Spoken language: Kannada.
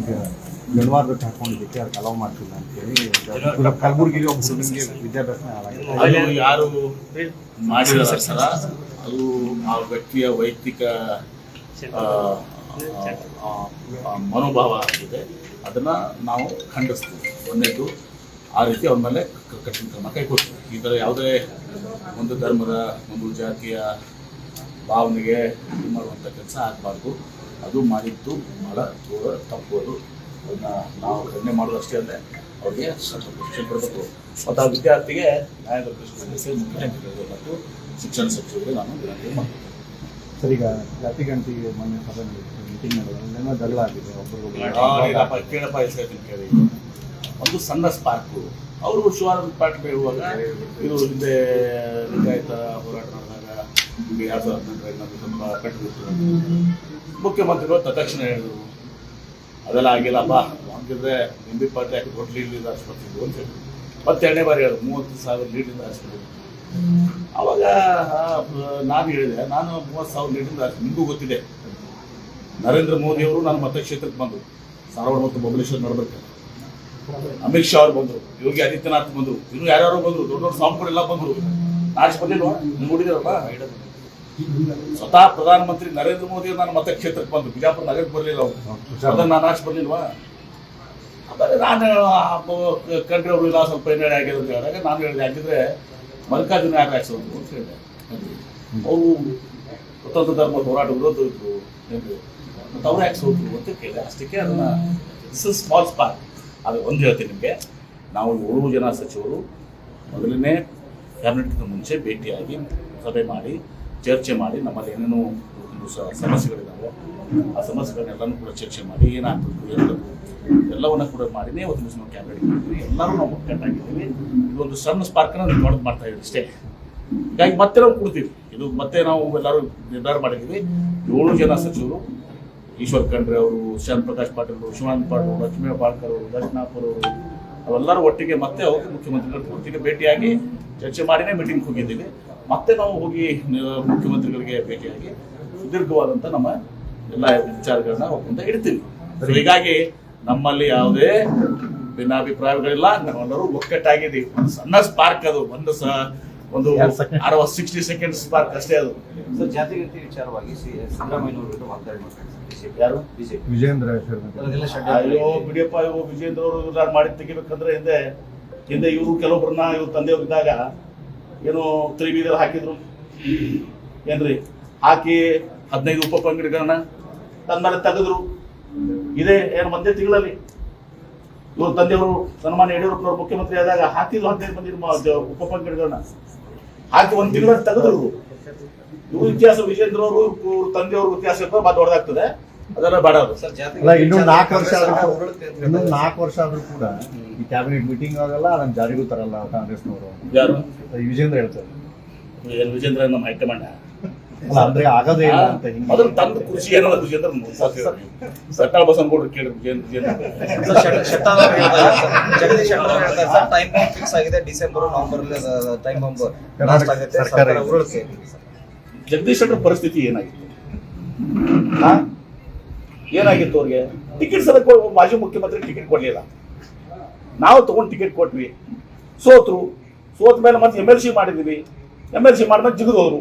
ಈಗ ಗಣವಾರ ಬಿಟ್ಟು ಹಾಕೊಂಡಿದ್ದಕ್ಕೆ ಅದಕ್ಕೆ ಅಲೋ ಮಾಡ್ತಿಲ್ಲ ಅಂತೇಳಿ ಹೇಳಿ ಕಲಬುರಗಿಲಿ ಒಬ್ಬ ಹುಡುಗನಿಗೆ ವಿದ್ಯಾಭ್ಯಾಸ ಹಾಳಾಗಿದೆ ಯಾರು ಮಾಡಿರೋ ಸರ ಅದು ಆ ವ್ಯಕ್ತಿಯ ವೈಯಕ್ತಿಕ ಮನೋಭಾವ ಆಗಿದೆ. ಅದನ್ನ ನಾವು ಖಂಡಿಸ್ತೀವಿ. ಒಂದೇದು ಆ ರೀತಿ ಅವ್ರ ಮೇಲೆ ಕಠಿಣ ಕ್ರಮ ಕೈಗೊಳ್ತೀವಿ. ಈ ಥರ ಯಾವುದೇ ಒಂದು ಧರ್ಮದ ಒಂದು ಜಾತಿಯ ಭಾವನೆಗೆ ಇದು ಮಾಡುವಂಥ ಕೆಲಸ ಆಗಬಾರ್ದು. ಅದು ಮಾಡಿದ್ದು ಭಾಳ ದೂರ ತಪ್ಪು ಅದು ಅದನ್ನ ನಾವು ಕಡಿಮೆ ಮಾಡೋದು ಅಷ್ಟೇ ಅಲ್ಲದೆ ಅವ್ರಿಗೆ ಶಿಕ್ಷಣ ಕೊಡಬೇಕು. ಮತ್ತು ಆ ವಿದ್ಯಾರ್ಥಿಗೆ ನ್ಯಾಯ ಪ್ರಶ್ನೆ ಮುಖ್ಯಮಂತ್ರಿಗಳಿಗೆ ಮತ್ತು ಶಿಕ್ಷಣ ಸಚಿವರಿಗೆ ನಾನು ವಿನಂತಿ ಮಾಡ್ತೀನಿ. ಸರ್ ಈಗ ಜಾತಿ ಗಣತಿಗೆ ಮೊನ್ನೆ ಸಭೆ ಮೀಟಿಂಗ್ ನಡೆದ ಡಲ್ ಆಗಿದೆ ಒಬ್ಬರು ಕೇಳಪ್ಪ ಹೆಸರು ಕೇಳಿ. ಒಂದು ಸಣ್ಣ ಸ್ಪಾರ್ಕು ಅವರು ಶಿವಾನಂದ ಪಾಟೀಲ್ ಹೇಳುವಾಗ ಇದು ಹಿಂದೆ ಲಿಂಗಾಯತ ಹೋರಾಟ ಇಲ್ಲಿ ಎರಡು ಸಾವಿರದ ಹದಿನೆಂಟರಲ್ಲಿ ನಮಗೆ ತುಂಬ ಕಟ್ಟಿಬಿಟ್ಟು ಮುಖ್ಯಮಂತ್ರಿಗಳು ತಕ್ಷಣ ಹೇಳಿದ್ರು. ಅದೆಲ್ಲ ಆಗಿಲ್ಲಪ್ಪ. ಹಂಗಿದ್ರೆ ಎಂ ಬಿ ಪಾರ್ಟಿ ಯಾಕೆ ದೊಡ್ಡ ಲೀಡ್ ಆಸ್ಪತ್ರೆ ಅಂತ ಮತ್ತೆ ಎರಡನೇ ಬಾರಿ ಹೇಳಿದ್ರು, ಮೂವತ್ತು ಸಾವಿರ ಲೀಡ್ಲಿಂದ ಆಸ್ಪತ್ರೆ ಅವಾಗ ನಾನು ಹೇಳಿದೆ, ನಾನು ಮೂವತ್ತು ಸಾವಿರ ಲೀಡ್ಲಿಂದ ನಿಮಗೂ ಗೊತ್ತಿದೆ. ನರೇಂದ್ರ ಮೋದಿ ಅವರು ನನ್ನ ಮತಕ್ಷೇತ್ರಕ್ಕೆ ಬಂದರು. ಸಾರವಾಡ ಮತ್ತು ಬಬಲೇಶ್ವರ ನಡಬೇಕು ಅಮಿತ್ ಶಾ ಅವರು ಬಂದರು, ಯೋಗಿ ಆದಿತ್ಯನಾಥ್ ಬಂದರು, ಇನ್ನು ಯಾರ್ಯಾರು ಬಂದರು, ದೊಡ್ಡ ದೊಡ್ಡ ಸ್ವಾಮಿಗಳೆಲ್ಲ ಬಂದರು. ನೀವು ನೋಡಿದಿರಲ್ಲ ಸ್ವತಃ ಪ್ರಧಾನಮಂತ್ರಿ ನರೇಂದ್ರ ಮೋದಿ ಅವರು ನನ್ನ ಮತಕ್ಷೇತ್ರಕ್ಕೆ ಬಂದು ಬಿಜಾಪುರ ನಗರಕ್ಕೆ ಬರಲಿಲ್ಲ ಅವರು. ಅದನ್ನ ನಾನು ನಾಚ್ ಬರಲಿಲ್ವಾ ಆಮೇಲೆ ನಾನು ಕಂಡ್ರೆ ಅವರು ಇಲ್ಲ ಸ್ವಲ್ಪ ಹಿನ್ನಡೆ ಆಗಿದೆ ಅಂತ ಹೇಳಿದಾಗ ನಾನು ಹೇಳಿದೆ ಹಾಗಿದ್ರೆ ಮಲ್ಲಿಕಾರ್ಜುನ ಯಾರು ಹಾಕ್ಸೋದು? ಅಂತ ಹೇಳಿದೆ. ಅವರು ಸ್ವತಂತ್ರ ಧರ್ಮ ಹೋರಾಟ ವಿರೋಧ ಇದ್ರು. ಏನ್ರಿ ಮತ್ತು ಅವ್ರು ಯಾಕೆ ಸೋತರು ಅಂತ ಕೇಳಿದೆ. ಅಷ್ಟಕ್ಕೆ ಅದನ್ನ ಇಸ್ ಸ್ಮಾಲ್ ಸ್ಪಾರ್ಕ್ ಅದು ಒಂದು ಹೇಳ್ತೀನಿ ನಿಮಗೆ ನಾವು ಏಳು ಜನ ಸಚಿವರು ಮೊದಲನೇ ಕ್ಯಾಬಿನೆಟ್ಗಿಂತ ಮುಂಚೆ ಭೇಟಿಯಾಗಿ ಸಭೆ ಮಾಡಿ ಚರ್ಚೆ ಮಾಡಿ ನಮ್ಮಲ್ಲಿ ಏನೇನು ಒಂದು ಸಮಸ್ಯೆಗಳಿದ್ದಾವೆ ಆ ಸಮಸ್ಯೆಗಳನ್ನೆಲ್ಲನೂ ಕೂಡ ಚರ್ಚೆ ಮಾಡಿ ಏನಾಗಬೇಕು ಎಲ್ಲದು ಎಲ್ಲವನ್ನ ಕೂಡ ಮಾಡಿನೇ ಒಂದು ದಿವಸ ನಾವು ಕ್ಯಾಬಿನೆಟ್ ಎಲ್ಲರೂ ನಾವು ಒಗ್ಗಟ್ಟಾಗಿದ್ದೀವಿ ಇದೊಂದು ಸಣ್ಣ ಸ್ಪಾರ್ಕ್ನ ನಾವು ನೋಡೋದು ಮಾಡ್ತಾ ಇದ್ದೀವಿ ಅಷ್ಟೇ. ಹೀಗಾಗಿ ಮತ್ತೆ ನಾವು ಕೊಡ್ತೀವಿ. ಇದು ಮತ್ತೆ ನಾವು ಎಲ್ಲರೂ ನಿರ್ಧಾರ ಮಾಡಿದ್ದೀವಿ. ಏಳು ಜನ ಸಚಿವರು, ಈಶ್ವರ್ ಖಂಡ್ರೆ ಅವರು ಶ್ಯಾಮ್ ಪ್ರಕಾಶ್ ಪಾಟೀಲ್ ಅವರು, ಶಿವಾನಂದ ಪಾಟೀಲ್ ಲಕ್ಷ್ಮೀ ಪಾಳ್ಕರ್ ಅವರು ದರ್ಶನಾಪುರ್ ಅವರು, ಅವೆಲ್ಲರೂ ಒಟ್ಟಿಗೆ ಮತ್ತೆ ಹೋಗಿ ಮುಖ್ಯಮಂತ್ರಿಗಳು ಒಟ್ಟಿಗೆ ಭೇಟಿಯಾಗಿ ಚರ್ಚೆ ಮಾಡಿನೇ ಮೀಟಿಂಗ್ ಹೋಗಿದ್ದೀವಿ. ಮತ್ತೆ ನಾವು ಹೋಗಿ ಮುಖ್ಯಮಂತ್ರಿಗಳಿಗೆ ಭೇಟಿಯಾಗಿ ಸುದೀರ್ಘವಾದಂತ ನಮ್ಮ ಎಲ್ಲ ವಿಚಾರಗಳನ್ನ ಒಪ್ಪಂದ ಇಡ್ತೀವಿ. ಹೀಗಾಗಿ ನಮ್ಮಲ್ಲಿ ಯಾವುದೇ ಭಿನ್ನಾಭಿಪ್ರಾಯಗಳಿಲ್ಲ. ನಾವೆಲ್ಲರೂ ಒಕ್ಕಟ್ಟಾಗಿದ್ದೀವಿ ಒಂದು ಸಣ್ಣ ಸ್ಪಾರ್ಕ್ ಅದು. ಒಂದು ಸ ಒಂದು ಅರವತ್ ಸಿಕ್ಸ್ಟಿ ಸೆಕೆಂಡ್ ಸ್ಪಾರ್ಕ್ ಅಷ್ಟೇ ಅದು. ಸರ್ ಜಾತಿಗತಿ ವಿಚಾರವಾಗಿ ಸಿದ್ದರಾಮಯ್ಯನವರು ವಿರುದ್ಧ ವಾಗ್ದಾಳಿ ಮಾಡ್ತಾರೆ. ಯಾರು? ಬಿಜೆಪಿ. ವಿಜೇಂದ್ರ ಅಯ್ಯೋ ಬಿಡಿಯಪ್ಪ ಇವು ವಿಜೇಂದ್ರ ಅವರು ಮಾಡಿ ತೆಗಿಬೇಕಂದ್ರೆ ಹಿಂದೆ ಹಿಂದೆ ಇವರು ಕೆಲವೊಬ್ಬರನ್ನ ಇವ್ರ ತಂದೆ ಇದ್ದಾಗ ಏನು ತ್ರಿಬೀದಲ್ಲಿ ಹಾಕಿದ್ರು. ಏನ್ರಿ? ಹಾಕಿ ಹದಿನೈದು ಉಪ ಪಂಗಡಿಗಳನ್ನ ತನ್ನ ಮೇಲೆ ತೆಗೆದ್ರು. ಇದೇ ಏನು ಒಂದೇ ತಿಂಗಳಲ್ಲಿ. ಇವ್ರ ತಂದೆಯವರು ಸನ್ಮಾನ ಯಡಿಯೂರಪ್ಪನವರು ಮುಖ್ಯಮಂತ್ರಿ ಆದಾಗ ಹಾಕಿದ್ರು ಹದಿನೈದು ಮಂದಿ ಉಪ ಪಂಗಡಿಗಳನ್ನ. ಹಾಕಿ ಒಂದು ತಿಂಗಳಲ್ಲಿ ತೆಗೆದ್ರು. ಇವ್ರ ಇತಿಹಾಸ ವಿಜೇಂದ್ರ ಅವರು ಇವ್ರ ತಂದೆಯವ್ರ ಇತಿಹಾಸ ಇರ್ತದೆ ಬಾ ಹೊಡೆದಾಗ್ತದೆ ಅದೆಲ್ಲ ಬೇಡ ಇನ್ನೂ ಇನ್ನೊಂದು ನಾಲ್ಕು ವರ್ಷ ಇನ್ನೊಂದು ನಾಲ್ಕು ವರ್ಷ ಆದ್ರೂ ಕೂಡ ಈ ಕ್ಯಾಬಿನೆಟ್ ಮೀಟಿಂಗ್ ಆಗಲ್ಲ ಅದನ್ನ ಜಾರಿಗೂ ತರಲ್ಲ ಕಾಂಗ್ರೆಸ್ನವರು. ಯಾರು? ವಿಜೇಂದ್ರ ಹೇಳ್ತಾರೆ. ಏನು ವಿಜೇಂದ್ರ ನಮ್ಮ ಹೈಕಮಾಂಡ್? ಅಲ್ಲ ಅಂದ್ರೆ ಆಗದೇ ಇಲ್ಲ ಅಂತ ಹಿಂಗೆ ಅದನ್ನ ತಂದು ಖುಷಿ ಏನದ ವಿಜೇಂದ್ರ ಸಟ್ಟಾಳ ಬಸ್ ಕೇಳಿ Vijendra Vijendra Jagadish sir time fix ಆಗಿದೆ ಡಿಸೆಂಬರ್ ನವೆಂಬರ್ ಟೈಮ್ ಬಾಂಬ್ ಸರ್ಕಾರ ಸರ್ಕಾರ. ಜಗದೀಶ್ ಶೆಟ್ಟರ್ ಪರಿಸ್ಥಿತಿ ಏನಾಗಿತ್ತು? ಆ? ಏನಾಗಿತ್ತು ಅವ್ರಿಗೆ? ಟಿಕೆಟ್ ಸಲ ಮಾಜಿ ಮುಖ್ಯಮಂತ್ರಿ ಟಿಕೆಟ್ ಕೊಡ್ಲಿಲ್ಲ. ನಾವು ತಗೊಂಡು ಟಿಕೆಟ್ ಕೊಟ್ವಿ. ಸೋತ್ರು. ಸೋತ ಮೇಲೆ ಮತ್ತೆ ಎಂ ಎಲ್ ಸಿ ಮಾಡಿದ್ದೀವಿ ಎಂ ಎಲ್ ಸಿ ಮಾಡಿದ್ಮೇಲೆ ಜಿಗಿದು ಹೋದ್ರು